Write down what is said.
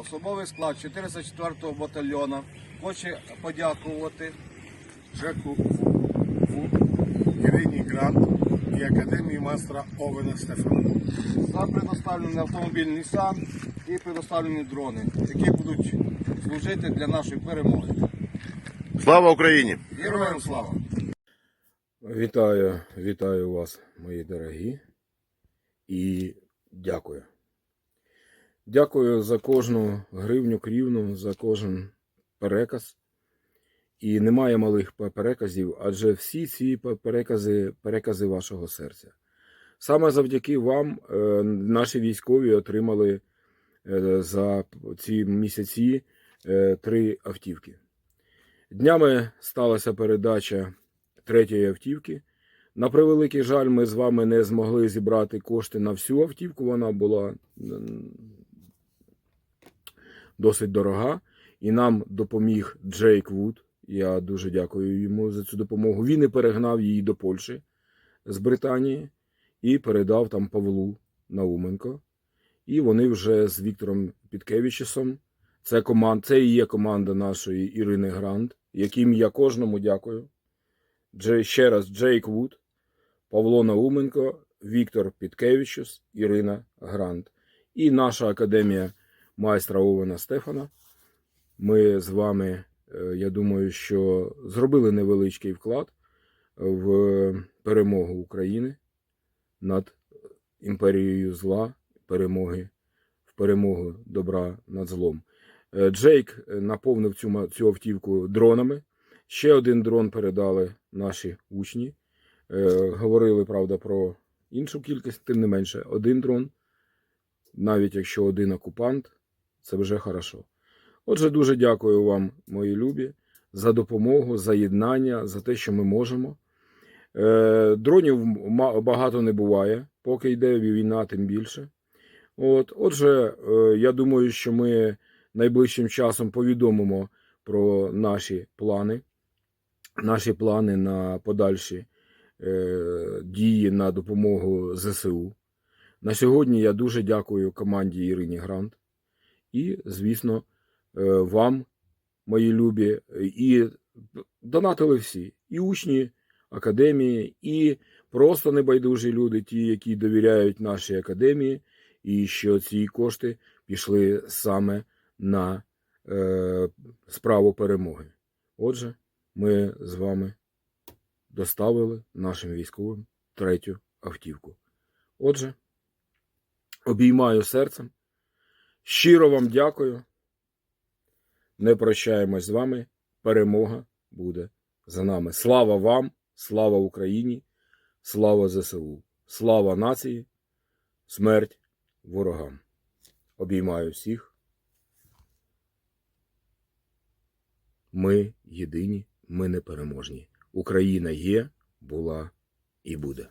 Особовий склад 404-го батальйону хоче подякувати Жеку Вуд, Ірині Грант і Академії майстра Овена Стефана. за предоставлений автомобільний сам і предоставлені дрони, які будуть служити для нашої перемоги. Слава Україні! Героям слава! Вітаю, вітаю вас, мої дорогі, і дякую. Дякую за кожну гривню крівну, за кожен переказ. І немає малих переказів, адже всі ці перекази перекази вашого серця. Саме завдяки вам е, наші військові отримали е, за ці місяці е, три автівки. Днями сталася передача третьої автівки. На превеликий жаль, ми з вами не змогли зібрати кошти на всю автівку. Вона була досить дорога. І нам допоміг Джейк Вуд. Я дуже дякую йому за цю допомогу. Він і перегнав її до Польщі з Британії і передав там Павлу Науменко. І вони вже з Віктором Підкевичесом. Це команд, це і є команда нашої Ірини Грант, яким я кожному дякую. Джей, ще раз Джейк Вуд, Павло Науменко, Віктор Підкевичус, Ірина Грант. І наша академія майстра Овена Стефана. Ми з вами, е, я думаю, що зробили невеличкий вклад в перемогу України над імперією зла, перемоги, в перемогу добра над злом. Е, Джейк е, наповнив цю, цю автівку дронами. Ще один дрон передали наші учні. Говорили, правда, про іншу кількість, тим не менше, один дрон, навіть якщо один окупант, це вже хорошо. Отже, дуже дякую вам, мої любі, за допомогу, за єднання, за те, що ми можемо. Е, дронів багато не буває, поки йде війна, тим більше. От, отже, е, я думаю, що ми найближчим часом повідомимо про наші плани, наші плани на подальші е, дії на допомогу ЗСУ. На сьогодні я дуже дякую команді Ірині Грант і, звісно, е, вам, мої любі, і донатили всі, і учні академії, і просто небайдужі люди, ті, які довіряють нашій академії, і що ці кошти пішли саме на е, справу перемоги. Отже, ми з вами доставили нашим військовим третю автівку. Отже, обіймаю серцем. Щиро вам дякую. Не прощаємось з вами. Перемога буде за нами. Слава вам, слава Україні, слава ЗСУ, слава нації, смерть ворогам. Обіймаю всіх. Ми єдині, ми непереможні. Україна є, була і буде.